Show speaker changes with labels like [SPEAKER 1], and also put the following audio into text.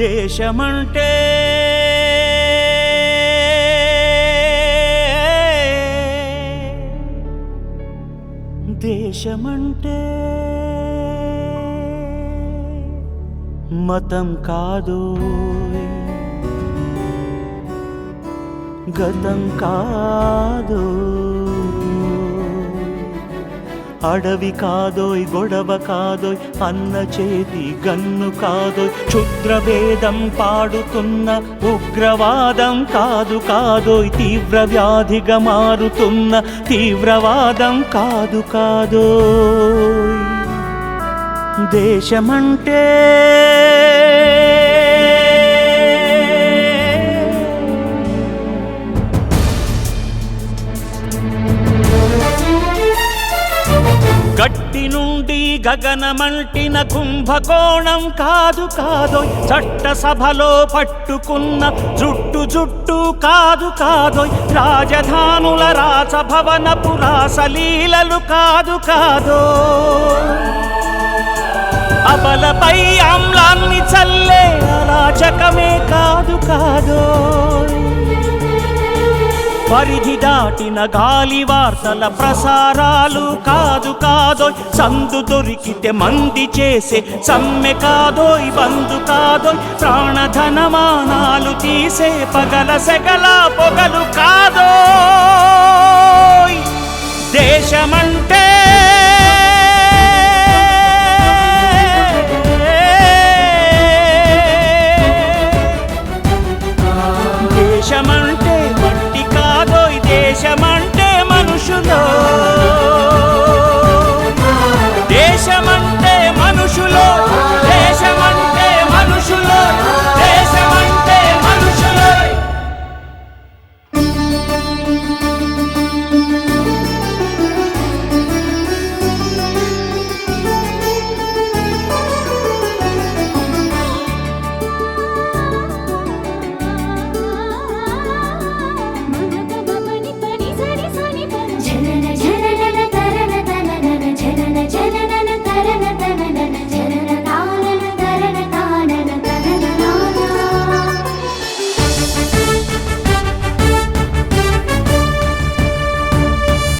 [SPEAKER 1] దేశమంటే దేశమంటే మతం కాదు. గతం కాదు. అడవి కాదోయ్ గొడవ కాదోయ్ అన్న చేతి గన్ను కాదోయ్. క్షుద్రభేదం పాడుతున్న ఉగ్రవాదం కాదు కాదోయ్ తీవ్ర వ్యాధిగా మారుతున్న తీవ్రవాదం కాదు కాదోయ్. దేశమంటే గట్టి నుండి గగనమంటిన కుంభకోణం కాదు కాదోయ్. చట్ట సభలో పట్టుకున్న జుట్టు జుట్టు కాదు కాదోయ్. రాజధానుల రాసభవనపు రాసలీలలు కాదు కాదో అబలపై ఆమ్లాన్ని పరిధి దాటిన గాలి వార్తల ప్రసారాలు కాదు కాదోయ్. సందు దొరికితే మంది చేసే సమ్మె కాదోయ్ బంధు కాదోయ్. ప్రాణధనమానాలు తీసే పగల సెగల పొగలు కాదోయ్. దేశమంటే దేశమంటే தேசமழ